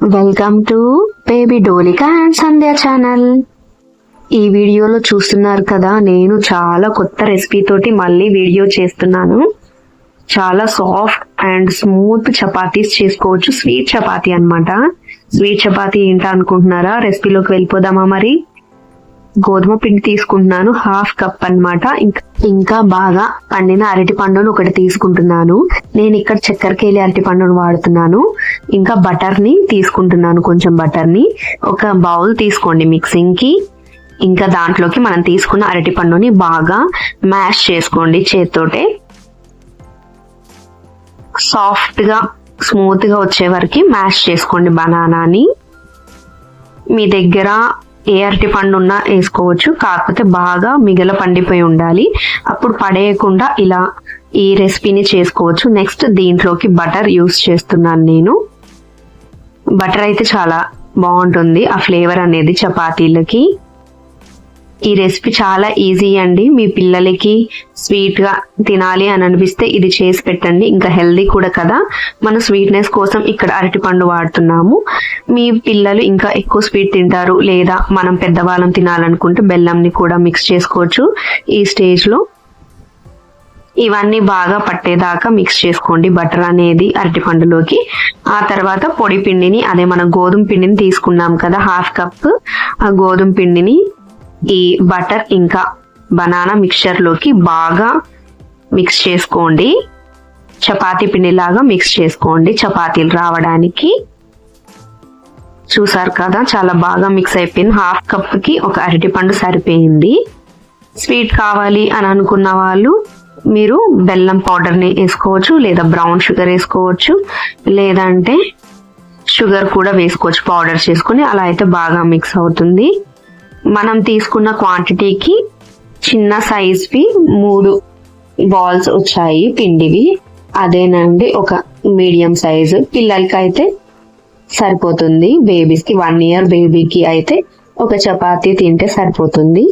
Welcome to baby Dolika and Sandhya channel ఈ వీడియోలో చూస్తున్నారు కదా నేను చాలా కొత్త రెసిపీ తోటి మళ్ళీ వీడియో చేస్తున్నాను. చాలా సాఫ్ట్ అండ్ స్మూత్ చపాతీస్ చేసుకోవచ్చు. స్వీట్ చపాతీ అనమాట స్వీట్ చపాతీ ఏంటా అనుకుంటున్నారా? రెసిపీలోకి వెళ్ళిపోదామా మరి? గోధుమ పిండి తీసుకుంటున్నాను హాఫ్ కప్ అన్నమాట. ఇంకా ఇంకా బాగా పండిన అరటి పండును ఒకటి తీసుకుంటున్నాను. నేను ఇక్కడ చక్కెరకేలి అరటి పండును వాడుతున్నాను. ఇంకా బటర్ని తీసుకుంటున్నాను కొంచెం బటర్ని ఒక బౌల్ తీసుకోండి మిక్సింగ్కి ఇంకా దాంట్లోకి మనం తీసుకున్న అరటి పండుని బాగా మ్యాష్ చేసుకోండి చేత్తోటే. సాఫ్ట్గా స్మూత్గా వచ్చే వరకు మ్యాష్ చేసుకోండి బనానాని. మీ దగ్గర ఏ అరటి పండు ఉన్నా వేసుకోవచ్చు. కాకపోతే బాగా మిగల పండిపోయి ఉండాలి. అప్పుడు పడేయకుండా ఇలా ఈ రెసిపీని చేసుకోవచ్చు. నెక్స్ట్ దీంట్లోకి బటర్ యూస్ చేస్తున్నాను నేను. బటర్ అయితే చాలా బాగుంటుంది. ఆ ఫ్లేవర్ అనేది చపాతీలకి. ఈ రెసిపీ చాలా ఈజీ అండి. మీ పిల్లలకి స్వీట్గా తినాలి అని అనిపిస్తే ఇది చేసి పెట్టండి. ఇంకా హెల్దీ కూడా కదా. మన స్వీట్నెస్ కోసం ఇక్కడ అరటిపండు వాడుతున్నాము. మీ పిల్లలు ఇంకా ఎక్కువ స్వీట్ తింటారు లేదా మనం పెద్దవాళ్ళం తినాలనుకుంటే బెల్లంని కూడా మిక్స్ చేసుకోవచ్చు ఈ స్టేజ్లో. ఇవన్నీ బాగా పట్టేదాకా మిక్స్ చేసుకోండి. బటర్ అనేది అరటిపండులోకి. ఆ తర్వాత పొడి పిండిని అదే మన గోధుమ పిండిని తీసుకున్నాం కదా హాఫ్ కప్ ఆ గోధుమ పిండిని ఈ బటర్ ఇంకా బనానా మిక్చర్లోకి బాగా మిక్స్ చేసుకోండి. చపాతీ పిండిలాగా మిక్స్ చేసుకోండి చపాతీలు రావడానికి. చూసారు కదా చాలా బాగా మిక్స్ అయిపోయింది. హాఫ్ కప్కి ఒక అరటిపండు సరిపోయింది. స్వీట్ కావాలి అని అనుకున్న వాళ్ళు మీరు బెల్లం పౌడర్ని వేసుకోవచ్చు లేదా బ్రౌన్ షుగర్ వేసుకోవచ్చు లేదంటే షుగర్ కూడా వేసుకోవచ్చు పౌడర్ చేసుకుని అలా అయితే బాగా మిక్స్ అవుతుంది. మనం తీసుకున్న క్వాంటిటీకి చిన్న సైజ్వి మూడు బాల్స్ వచ్చాయి పిండివి. అదేనండి ఒక మీడియం సైజు పిల్లలకి అయితే సరిపోతుంది బేబీస్కి వన్ ఇయర్ బేబీకి అయితే ఒక చపాతీ తింటే సరిపోతుంది.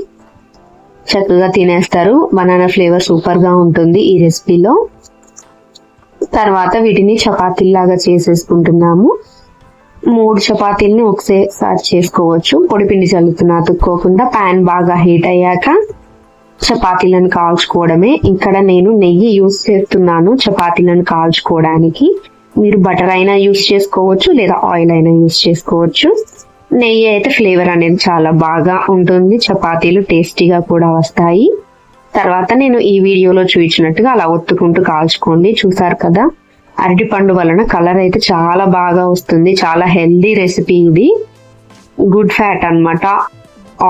చక్కగా తినేస్తారు. బనానా ఫ్లేవర్ సూపర్గా ఉంటుంది ఈ రెసిపీలో తర్వాత వీటిని చపాతీలాగా చేసేసుకుంటున్నాము. మూడు చపాతీల్ని ఒకసారి చేసుకోవచ్చు. పొడిపిండి చల్లుతున్న అతుక్కోకుండా ప్యాన్ బాగా హీట్ అయ్యాక చపాతీలను కాల్చుకోవడమే. ఇక్కడ నేను నెయ్యి యూస్ చేస్తున్నాను చపాతీలను కాల్చుకోవడానికి. మీరు బటర్ అయినా యూస్ చేసుకోవచ్చు లేదా ఆయిల్ అయినా యూస్ చేసుకోవచ్చు. నెయ్యి అయితే ఫ్లేవర్ అనేది చాలా బాగా ఉంటుంది. చపాతీలు టేస్టీగా కూడా వస్తాయి. తర్వాత నేను ఈ వీడియోలో చూపించినట్టుగా అలా ఒత్తుకుంటూ కాల్చుకోండి. చూసారు కదా? అరటి పండు వలన కలర్ అయితే చాలా బాగా వస్తుంది. చాలా హెల్దీ రెసిపీ ఇది. గుడ్ ఫ్యాట్ అన్నమాట.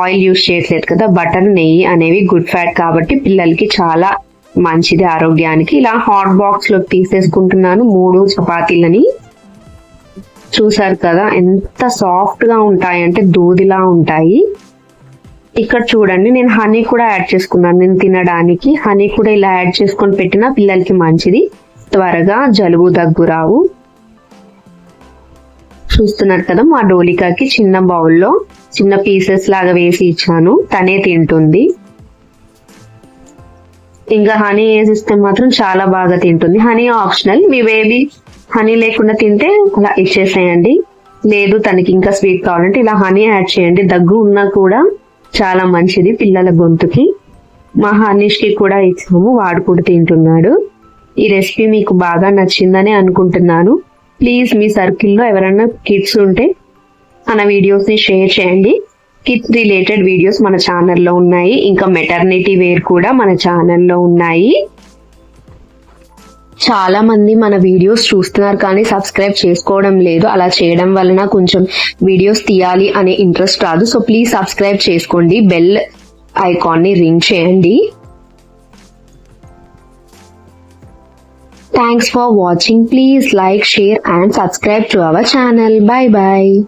ఆయిల్ యూస్ చేయట్లేదు కదా బటర్ నెయ్యి అనేవి గుడ్ ఫ్యాట్ కాబట్టి పిల్లలకి చాలా మంచిది ఆరోగ్యానికి. ఇలా హాట్ బాక్స్లో తీసేసుకుంటున్నాను మూడు చపాతీలని. చూసారు కదా ఎంత సాఫ్ట్గా ఉంటాయి అంటే దూదిలా ఉంటాయి. ఇక్కడ చూడండి నేను హనీ కూడా యాడ్ చేసుకున్నాను. నేను తినడానికి హనీ కూడా ఇలా యాడ్ చేసుకొని పెట్టినా పిల్లలకి మంచిది. త్వరగా జలుబు దగ్గు రావు చూస్తున్నారు కదా మా డోలికాకి చిన్న బౌల్లో చిన్న పీసెస్ లాగా వేసి ఇచ్చాను. తనే తింటుంది. ఇంకా హనీ వేసిస్తే మాత్రం చాలా బాగా తింటుంది. Honey optional. మీ బేబీ హనీ లేకుండా తింటే అలా ఇచ్చేసేయండి. లేదు తనకి ఇంకా స్వీట్ కావాలంటే ఇలా హనీ యాడ్ చేయండి. దగ్గు ఉన్నా కూడా చాలా మంచిది పిల్లల గొంతుకి. మా హనీష్కి కూడా ఇచ్చాము. వాడు కూడా తింటున్నాడు. ఈ రెసిపీ మీకు బాగా నచ్చిందని అనుకుంటున్నాను. ప్లీజ్ మీ సర్కిల్లో ఎవరైనా కిడ్స్ ఉంటే మన వీడియోస్ని షేర్ చేయండి. కిడ్స్ రిలేటెడ్ వీడియోస్ మన ఛానల్లో ఉన్నాయి. ఇంకా మెటర్నిటీ వేర్ కూడా మన ఛానల్లో ఉన్నాయి. చాలా మంది మన వీడియోస్ చూస్తున్నారు కానీ సబ్స్క్రైబ్ చేసుకోవడం లేదు. అలా చేయడం వలన కొంచెం వీడియోస్ తీయాలి అనే ఇంట్రెస్ట్ రాదు. సో ప్లీజ్ సబ్స్క్రైబ్ చేసుకోండి. బెల్ ఐకాన్ని రింగ్ చేయండి. Thanks for watching. Please like, share and subscribe to our channel. Bye bye.